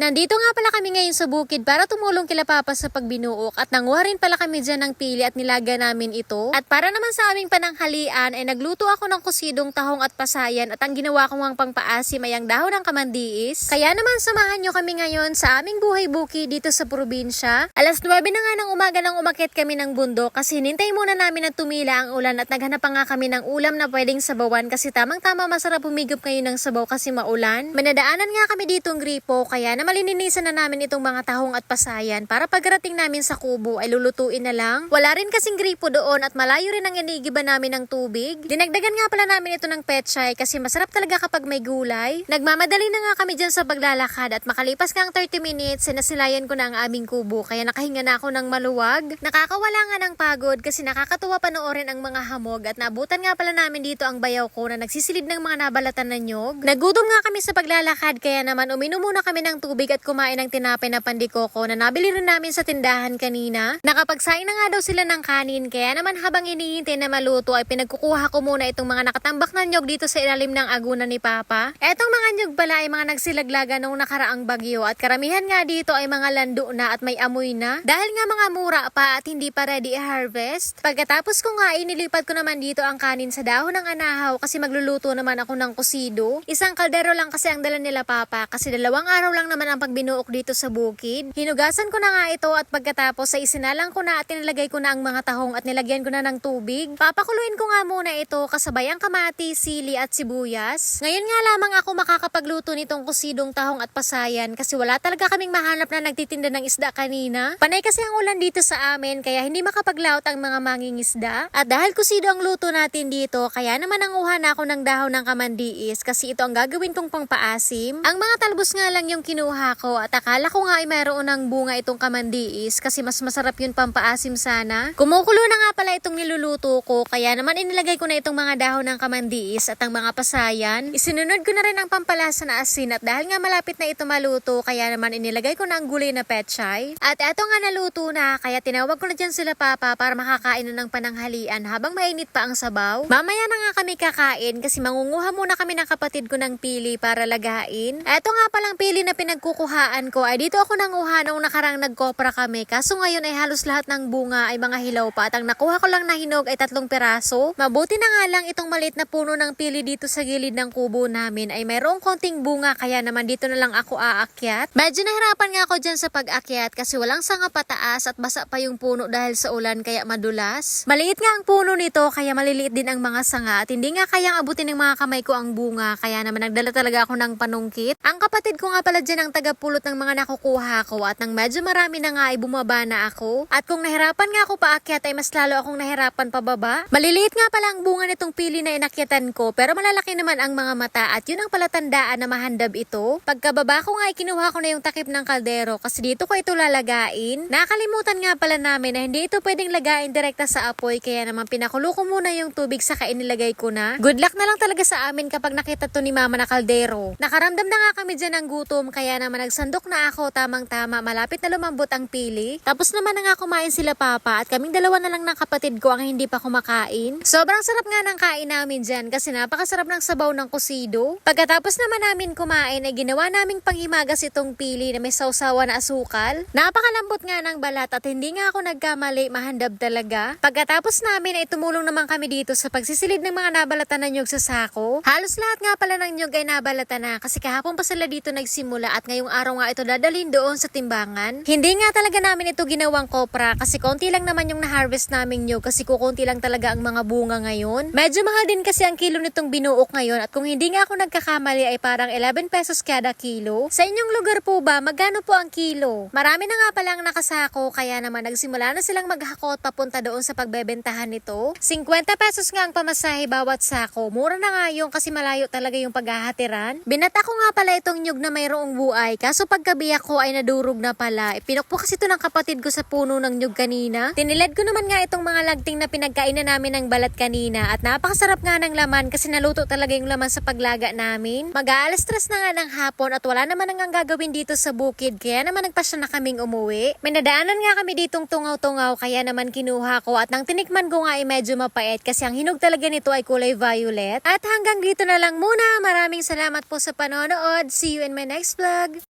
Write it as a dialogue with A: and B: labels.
A: Nandito nga pala kami ngayon sa bukid para tumulong kila Papa sa pagbinuok at nanguha rin pala kami dyan ng pili at nilaga namin ito. At para naman sa aming pananghalian ay nagluto ako ng kusidong tahong at pasayan at ang ginawa ko ngang pangpaasim ay ang dahon ng kamandiis. Kaya naman samahan nyo kami ngayon sa aming buhay buki dito sa probinsya. Alas 9 na nga ng umaga nang umakit kami ng bundok kasi hinintay muna namin na tumila ang ulan at naghanap pa nga kami ng ulam na pwedeng sabawan kasi tamang-tama masarap humigop ngayon ng sabaw kasi maulan. Manadaanan nga kami ditong gripo kaya naman lininisan na namin itong mga tahong at pasayan para pagdating namin sa kubo ay lulutuin na lang. Wala rin kasing gripo doon at malayo rin ang inigiba namin ng tubig. Dinagdagan nga pala namin ito ng pechay kasi masarap talaga kapag may gulay. Nagmamadali na nga kami dyan sa paglalakad at makalipas nga ang 30 minutes, sinasilayan ko na ang aming kubo kaya nakahinga na ako ng maluwag. Nakakawala nga ng pagod kasi nakakatuwa panoorin ang mga hamog at nabutan nga pala namin dito ang bayaw ko na nagsisilid ng mga nabalatan na nyog. Nagutom nga kami sa paglalakad kaya naman uminom muna kami ng tubig at kumain ng tinapay na pandikoko na nabili rin namin sa tindahan kanina. Nakapagsaing na nga daw sila ng kanin kaya naman habang inihintay na maluto ay pinagkukuha ko muna itong mga nakatambak na nyog dito sa ilalim ng aguna ni Papa. Etong mga nyog pala ay mga nagsilaglaga nung nakaraang bagyo at karamihan nga dito ay mga lando na at may amoy na. Dahil nga mga mura pa at hindi pa ready i-harvest. Pagkatapos ko nga inilipat ko naman dito ang kanin sa dahon ng anahaw kasi magluluto naman ako ng kusido. Isang kaldero lang kasi ang dala nila Papa kasi dalawang araw lang naman ang pagbinuok dito sa bukid. Hinugasan ko na nga ito at pagkatapos ay isinalang ko na at nilagay ko na ang mga tahong at nilagyan ko na ng tubig. Papakuluin ko nga muna ito kasabay ang kamati, sili at sibuyas. Ngayon nga lamang ako makakapagluto nitong kusidong tahong at pasayan kasi wala talaga kaming mahanap na nagtitinda ng isda kanina. Panay kasi ang ulan dito sa amin kaya hindi makapaglaot ang mga mangingisda. At dahil kusido ang luto natin dito kaya naman nanguha na ako ng dahon ng kamandiis kasi ito ang gagawin kong pangpaasim. Ang mga talbos nga lang yung kinuha ko at akala ko nga ay mayroon ng bunga itong kamandiis kasi mas masarap yun pampaasim sana. Kumukulo na nga pala itong niluluto ko kaya naman inilagay ko na itong mga dahon ng kamandiis at ang mga pasayan. Isinunod ko na rin ang pampalasa na asin at dahil nga malapit na ito maluto kaya naman inilagay ko na ang gulay na pechay. At eto nga naluto na kaya tinawag ko na dyan sila papa para makakain na ng pananghalian habang mainit pa ang sabaw. Mamaya na nga kami kakain kasi mangunguha muna kami ng kapatid ko ng pili para lagain. Eto nga palang pili na pinagkukuhaan ko ay dito ako nanguha nung nakarang nagkopra kami kaso ngayon ay halos lahat ng bunga ay mga hilaw pa at ang nakuha ko lang na hinog ay tatlong peraso. Mabuti na nga lang itong maliit na puno ng pili dito sa gilid ng kubo namin ay mayroong konting bunga kaya naman dito na lang ako aakyat. Medyo nahirapan nga ako dyan sa pag-akyat kasi walang sanga pataas at basa pa yung puno dahil sa ulan kaya madulas. Maliit nga ang puno nito kaya maliliit din ang mga sanga at hindi nga kayang abutin ng mga kamay ko ang bunga kaya naman nagdala talaga ako ng panungkit. Ang kapatid ko nga pala dyan ang tagapulot ng mga nakukuha ko at nang medyo marami na nga ay bumaba na ako. At kung nahirapan nga ako paakyat ay mas lalo akong nahirapan pababa. Maliliit nga pala ang bunga nitong pili na inakyatan ko pero malalaki naman ang mga mata at yun ang palatandaan na mahandab ito. Pagkababa ko nga ay kinuha ko na yung takip ng kaldero kasi dito ko ito lalagain. Nakalimutan nga pala namin na hindi ito pwedeng lagain direkta sa apoy kaya naman pinakulo ko muna yung tubig saka inilagay ko na. Good luck na lang talaga sa amin kapag nakita to ni mama na kaldero. Nakaramdam na nga kami dyan ng gutom kaya naman nagsandok na ako tamang tama malapit na lumambot ang pili. Tapos naman na nga kumain sila papa at kaming dalawa na lang ng kapatid ko ang hindi pa kumakain. Sobrang sarap nga ng kain namin dyan kasi napakasarap ng sabaw ng kusido. Pagkatapos naman namin kumain ay ginawa naming panghimagas itong pili na may sausawa na asukal. Napakalambot nga ng balat at hindi nga ako nagkamali mahandab talaga. Pagkatapos namin ay tumulong naman kami dito sa pagsisilid ng mga nabalatan na nyug sa sako. Halos lahat nga pala ng nyug ay nabalatan na kasi kahapon pa sila dito nagsimula at ngayong araw nga ito dadalhin doon sa timbangan. Hindi nga talaga namin ito ginawang kopra kasi konti lang naman yung na-harvest namin nyug kasi kukunti lang talaga ang mga bunga ngayon. Medyo mahal din kasi ang kilo nitong binuok ngayon at kung hindi nga ako nagkakamali ay parang 11 pesos kada kilo. Sa inyong lugar po ba, magkano po ang kilo? Marami na nga palang nakasako kaya naman nagsimula na silang maghakot papunta doon sa pagbebentahan nito. 50 pesos nga ang pamasahe bawat sako. Mura na nga yung kasi malayo talaga yung paghahatiran. Binata ko nga pala itong nyug na mayroong buay kaso pagkabiyak ko ay nadurog na pala. Pinukpo kasi ito ng kapatid ko sa puno ng nyug kanina. Tinilad ko naman nga itong mga lagting na pinagkainan namin ng balat kanina at napakasarap nga ng laman kasi naluto talaga yung laman sa paglaga namin. Mag-aalas stress na nga ng hapon at wala naman nang gagawin dito sa bukid kaya naman nagpasya na kaming umuwi. May nadaanan nga kami ditong tungaw-tungaw kaya naman kinuha ko at nang tinikman ko nga ay medyo mapait kasi ang hinog talaga nito ay kulay violet. At hanggang dito na lang muna. Maraming salamat po sa panonood. See you in my next vlog.